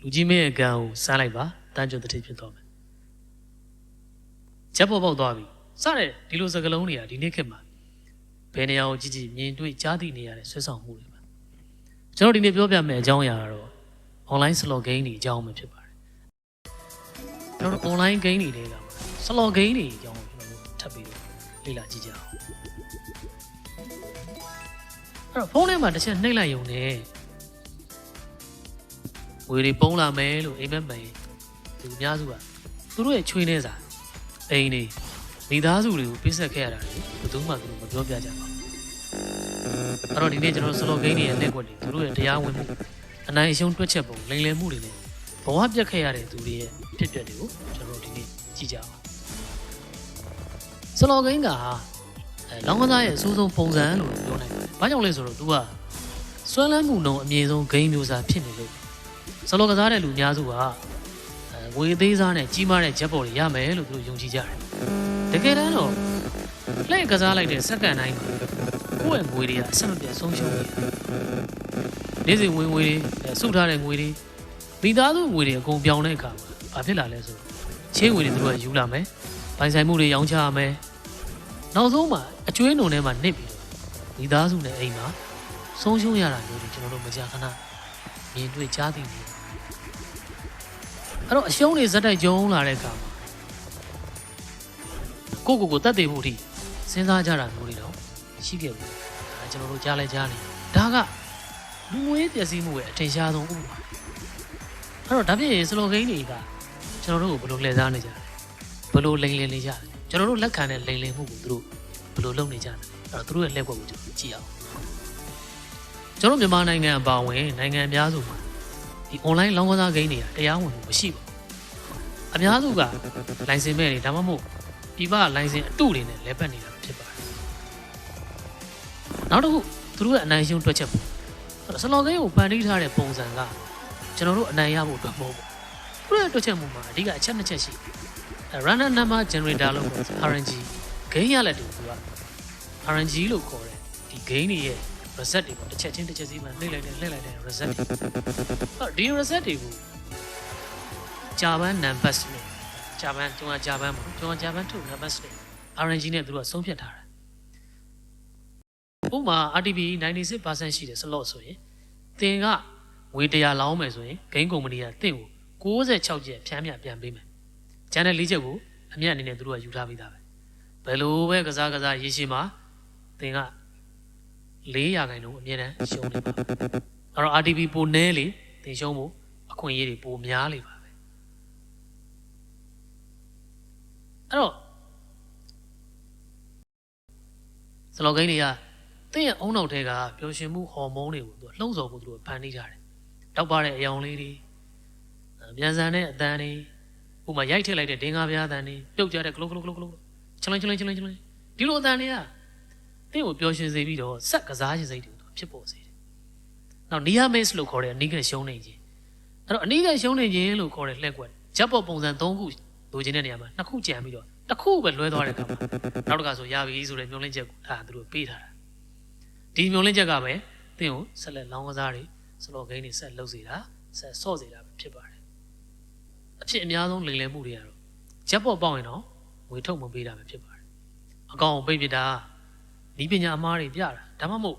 လူကြီးမင်းရဲ့ကံကိုစမ်းလိုက်ပါတန်းကျွတ်တစ်ထိပ်ဖြစ်သွားမယ်ချက်ပေါ်ပေါက်သွားပြီစတဲ့ဒီလိုစကလုံးတွေကဒီနေ့ခေတ်မှာဘယ်နေရာကိုကြည့်ကြည့်မြင်တွေ့ကြားသိနေရတဲ့ဆွဲဆောင်မှုတွေပါကျွန်တော်ဒီနေ့ပြောပြမယ့်အကြောင်းအရာကတော့ online slot game တွေအကြောင်းပဲဖြစ်ပါတယ်ကျွန်တော်တို့ online game တွေတွေက slot game တွေအကြောင်းကိုကျွန်တော်တို့ထပ်ပြီးတော့လေ့လာကြည့်ကြအောင်အဲ့တော့ဖုန်းထဲမှာတစ်ချက်နှိပ်လိုက်ရုံနဲ့ ဝေတွေပုံးလာမယ်လို့အိမ်မက်မယ်သူအများစုကသူတို့ရဲ့ချွေးနေစာအိမ်တွေမိသားစုတွေကိုပြစ်ဆက်ခဲ့ရတာလေဘယ်သူမှသူတို့မပြောပြကြပါဘူးအဲ့တော့ဒီနေ့ကျွန်တော် slot game တွေရဲ့လက်ကွက်တွေသူတို့ရဲ့တရားဝင်မှုအနိုင်အရှုံးတွက်ချက်ပုံလိမ်လည်မှုတွေနဲ့ဘဝပြတ်ခဲ့ရတဲ့သူတွေရဲ့ဖြစ်ပျက်တွေကိုကျွန်တော်တို့ဒီနေ့ကြည့်ကြအောင်စလောဂိမ်းကအဲလောင်းကစားရဲ့အဆိုးဆုံးပုံစံလို့ပြောနိုင်တယ်။ဘာကြောင့်လဲဆိုတော့ तू ကဆွဲလန်းမှုနှုံအမြင့်ဆုံးဂိမ်းမျိုးစားဖြစ်နေလို့ စလောကစားတဲ့လူအများစုကအဲငွေသေးစားနဲ့ကြီးမားတဲ့ဂျက်ပေါ်တွေရမယ်လို့သူတို့ယုံကြည်ကြတယ်။တကယ်တမ်းတော့လှည့်ကစားလိုက်တဲ့စက္ကန့်တိုင်းမှာကိုယ့်ရဲ့ငွေတွေကအဆက်မပြတ်ဆုံးရှုံးနေတာ။နေ့စဉ်ဝင်ငွေတွေအဲစုထားတဲ့ငွေတွေမိသားစုငွေတွေအကုန်ပြောင်းတဲ့အခါမှာဘာဖြစ်လာလဲဆိုတော့ချေးငွေတွေသူတို့ကယူလာမယ်။ပိုင်ဆိုင်မှုတွေရောင်းချရမယ်။နောက်ဆုံးမှာအကျွေးနှုံထဲမှာနစ်ပြီးတော့မိသားစုနဲ့အိမ်မှာဆုံးရှုံးရတာမျိုးတွေကျွန်တော်တို့မကြာခဏ မြင်တွေ့ကြားသိနေတယ်အဲ့တော့အရှုံးတွေဇက်တိုက်ကြုံလာတဲ့အခါမှာကိုယ့်ကိုယ်ကိုတတ်သိဖို့အထိစဉ်းစားကြတာမျိုးတွေတော့ရှိခဲ့ပြီဒါကျွန်တော်တို့ကြားလဲကြားနေဒါကလူငွေပျက်စီးမှုရဲ့အထင်ရှားဆုံးဥပမာအဲ့တော့ဒါဖြစ်ရင်စလိုဂိမ်းတွေကကျွန်တော်တို့ကိုဘယ်လိုလှည့်စားနေကြလဲဘယ်လိုလိမ်လည်နေကြလဲကျွန်တော်တို့လက်ခံတဲ့လိမ်လည်မှုကိုသူတို့ဘယ်လိုလုပ်နေကြလဲအဲ့တော့သူတို့ရဲ့လက်ကွက်ကိုကျွန်တော်ကြည့်အောင် ကျွန်တော်မြန်မာနိုင်ငံအပါအဝင်နိုင်ငံအများစုမှာဒီ online လောင်းကစားဂိမ်းတွေကတရားဝင်မှုမရှိပါဘူးအများစုကလိုင်စင်မဲ့တွေဒါမှမဟုတ်ပြပလိုင်စင်အတုတွေနဲ့လဲပတ်နေတာဖြစ်ပါတယ်နောက်တစ်ခုသူတို့ရဲ့အနိုင်ရှုံးတွက်ချက်ပေါ့အဲ့တော့စလော်ဂိမ်းကိုဖန်တီးထားတဲ့ပုံစံကကျွန်တော်တို့အနိုင်ရဖို့အတွက်မဟုတ်ဘူးသူတို့ရဲ့တွက်ချက်မှုမှာအဓိကအချက်နှစ်ချက်ရှိတယ်အဲ random number generator လို့ခေါ်တဲ့ RNG ဂိမ်းရလက်တူသူက RNG လို့ခေါ်တဲ့ဒီ gain တွေရဲ့ reset တွေပေါ့တစ်ချက်ချင်းတစ်ချက်စီမှနှိပ်လိုက်တယ်လှည့်လိုက်တယ် reset တွေအဲ့ဒီ reset တွေကိုဂျာပန် numbers နဲ့ဂျာပန်ကျွန်ကဂျာပန်ပေါ့ကျွန်ကဂျာပန်ထုတ် numbers နဲ့ RNG နဲ့သူတို့ကဆုံးဖြတ်ထားတာဥပမာ RTP 96%ရှိတဲ့ slot ဆိုရင်သင်ကငွေ100လောင်းမယ်ဆိုရင် gain company ကသင်ကို66ကျက်ဖြန်းမြပြန်ပေးမယ်ကျန်တဲ့၄ချက်ကိုအမြတ်အနေနဲ့သူတို့ကယူထားပြီးသားပဲဘယ်လိုပဲကစားကစားရေရှည်မှာသင်က 4ရာခိုင်နှုန်းအမြဲတမ်းရှုံးနေပါအဲ့တော့ RTP ပိုနဲလေသင်ရှုံးဖို့အခွင့်အရေးတွေပိုများလေပါပဲအဲ့တော့စလောဂိမ်းတွေကသင်ရဲ့အုံနောက်ထဲကပျော်ရွှင်မှုဟော်မုန်းတွေကိုသူကလှုံ့ဆော်ဖို့သူတို့ဖန်တီးထားတယ်တောက်ပါတဲ့အယောင်လေးတွေမြန်ဆန်တဲ့အတန်တွေဥပမာရိုက်ထည့်လိုက်တဲ့ဒင်္ဂါပြားအတန်တွေပြုတ်ကြတဲ့ကလုတ်ကလုတ်ကလုတ်ကလုတ်ချလင်းချလင်းချလင်းချလင်းဒီလိုအတန်တွေက သင်ကိုပျော်ရွှင်စေပြီးတော့စက်ကစားခြင်းစိတ်တွေကိုဖြစ်ပေါ်စေတယ်။နောက်နီယာမေ့စ်လို့ခေါ်တဲ့အနိကရှုံးနေခြင်းအဲ့တော့အနိကရှုံးနေခြင်းလို့ခေါ်တဲ့လှက်ကွက်ဂျက်ပေါ်ပုံစံ၃ခုလိုချင်တဲ့နေရာမှာနှစ်ခုကြံပြီးတော့တစ်ခုပဲလွဲသွားတဲ့အခါမှာနောက်တစ်ခါဆိုရပြီဆိုတဲ့မျောလင့်ချက်ကိုအဲ့ဒါသူတို့ပေးထားတာဒီမျောလင့်ချက်ကပဲသင်ကိုဆက်လက်လောင်းကစားတွေစလော့ဂိမ်းတွေဆက်လုပ်စေတာဆက်ဆော့စေတာပဲဖြစ်ပါတယ်အဖြစ်အများဆုံးလိမ်လည်မှုတွေကတော့ဂျက်ပေါ်ပေါက်ရင်တော့ငွေထုတ်မပေးတာပဲဖြစ်ပါတယ်အကောင်ပိတ်ပစ်တာ ဤပညာအမားတွေပြတာဒါမှမဟုတ်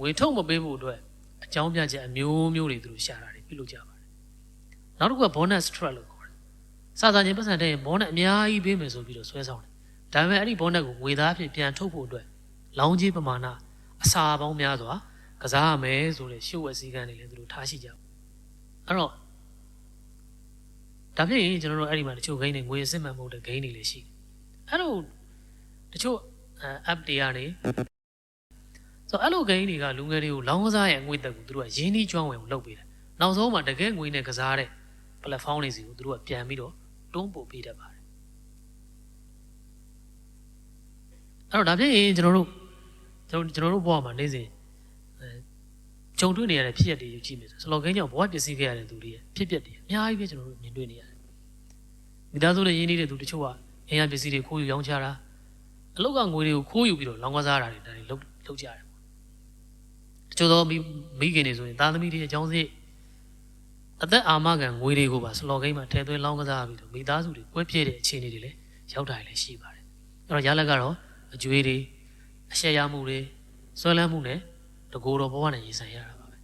ငွေထုတ်မပေးဖို့အတွက်အကြောင်းပြချက်အမျိုးမျိုးတွေသူတို့ရှာတာတွေပြုလုပ်ကြပါတယ်နောက်တစ်ခုက bonus track လို့ခေါ်တယ်စာစာချင်းပတ်စံတဲ့ bonus အများကြီးပေးမယ်ဆိုပြီးတော့ဆွဲဆောင်တယ်ဒါပေမဲ့အဲ့ဒီ bonus ကိုငွေသားအဖြစ်ပြန်ထုတ်ဖို့အတွက်လောင်းကြီးပမာဏအစာပေါင်းများစွာကစားရမယ်ဆိုတဲ့ရှုပ်ဝက်စည်းကမ်းတွေလည်းသူတို့ထားရှိကြတယ်အဲ့တော့ဒါဖြစ်ရင်ကျွန်တော်တို့အဲ့ဒီမှာတချို့ဂိမ်းတွေငွေအစစ်မှန်မဟုတ်တဲ့ဂိမ်းတွေလည်းရှိတယ်အဲ့လိုတချို့ app တွေကနေဆိုအဲ့လိုဂိမ်းတွေကလူငယ်တွေကိုလောင်းကစားရဲ့အငွေသက်ကိုသူတို့ကရင်းနှီးကျွမ်းဝင်ကိုလုပ်ပေးတယ်နောက်ဆုံးမှာတကယ်ငွေနဲ့ကစားတဲ့ platform တွေစီကိုသူတို့ကပြန်ပြီးတော့တွန်းပို့ပေးတတ်ပါတယ်အဲ့တော့ဒါဖြစ်ရင်ကျွန်တော်တို့ကျွန်တော်ကျွန်တော်တို့ဘဝမှာနေစဉ်အဲဂျုံတွေ့နေရတဲ့ဖြစ်ရက်တွေကိုကြည့်မယ်ဆိုစလော့ဂိမ်းကြောင့်ဘဝပျက်စီးခဲ့ရတဲ့သူတွေရဲ့ဖြစ်ပျက်တွေအများကြီးပဲကျွန်တော်တို့မြင်တွေ့နေရတယ်မိသားစုနဲ့ရင်းနှီးတဲ့သူတချို့ကအင်အားပစ္စည်းတွေခိုးယူရောင်းချတာ အလုတ်ကငွေတွေကိုခိုးယူပြီးတော့လောင်းကစားတာတွေဒါတွေလုပ်လုပ်ကြတယ်ပေါ့တချို့သောမိမိခင်တွေဆိုရင်သားသမီးတွေအကြောင်းစိအသက်အာမခံငွေတွေကိုပါစလော်ဂိမ်းမှာထည့်သွင်းလောင်းကစားပြီးတော့မိသားစုတွေကွဲပြဲတဲ့အခြေအနေတွေလည်းရောက်တာလည်းရှိပါတယ်အဲ့တော့ရလက်ကတော့အကျွေးတွေအရှက်ရမှုတွေဆွဲလန်းမှုနဲ့တကိုယ်တော်ဘဝနဲ့ရင်ဆိုင်ရတာပါပဲ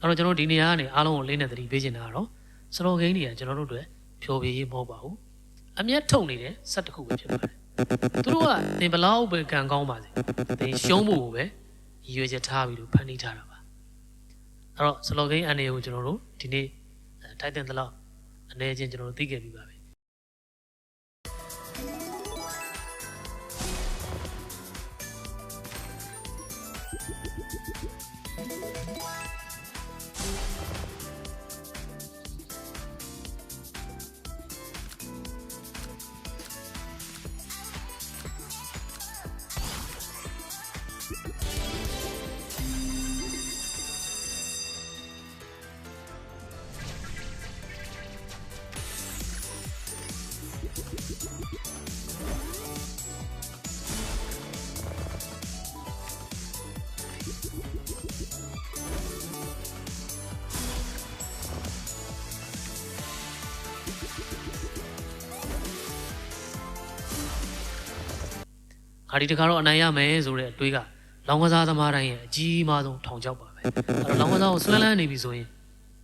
အဲ့တော့ကျွန်တော်ဒီနေရာကနေအားလုံးကိုလေးနဲ့သတိပေးချင်တာကတော့စလော်ဂိမ်းတွေကကျွန်တော်တို့တွေဖြောပြရေးမဟုတ်ပါဘူးအမျက်ထုတ်နေတဲ့စက်တစ်ခုပဲဖြစ်ပါတယ် သူတို့ကသင်ဘလောက်ပဲကံကောင်းပါစေသင်ရှုံးမှုကိုပဲရည်ရွယ်ချက်ထားပြီးတော့ဖန်တီးထားတာပါအဲ့တော့စလော်ဂိမ်းအနေကိုကျွန်တော်တို့ဒီနေ့ထိုက်တဲ့တလောက်အနေချင်းကျွန်တော်တို့သိခဲ့ပြီးပါပြီ ငါဒီတခါတော့အနိုင်ရမယ်ဆိုတဲ့အတွေးကလောင်းကစားသမားတိုင်းရဲ့အကြီးမားဆုံးထောင်ချောက်ပါပဲအဲ့တော့လောင်းကစားကိုဆွဲလန်းနေပြီဆိုရင်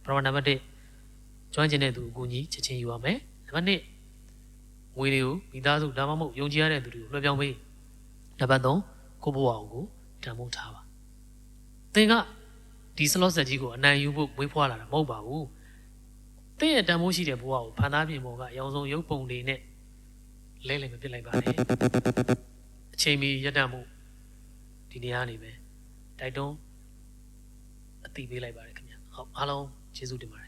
ပထမနံပါတ်1ကျွမ်းကျင်တဲ့သူအကူကြီးချက်ချင်းယူရမယ်နံပါတ်2ငွေတွေကိုမိသားစုဒါမှမဟုတ်ယုံကြည်ရတဲ့သူတွေကိုလွှဲပြောင်းပေးနံပါတ်3ကိုဘဝကိုတန်ဖိုးထားပါသင်ကဒီ slot set ကြီးကိုအနိုင်ယူဖို့မွေးဖွားလာတာမဟုတ်ပါဘူးသင်ရဲ့တန်ဖိုးရှိတဲ့ဘဝကိုဖန်သားပြင်ပေါ်ကအယောင်ဆုံးရုပ်ပုံတွေနဲ့လဲလဲမပစ်လိုက်ပါနဲ့ အချိန်မီရက်တမှုဒီနေရာနေပဲတိုက်တွန်းအတိပေးလိုက်ပါတယ်ခင်ဗျာဟုတ်အားလုံးကျေးဇူးတင်ပါတယ်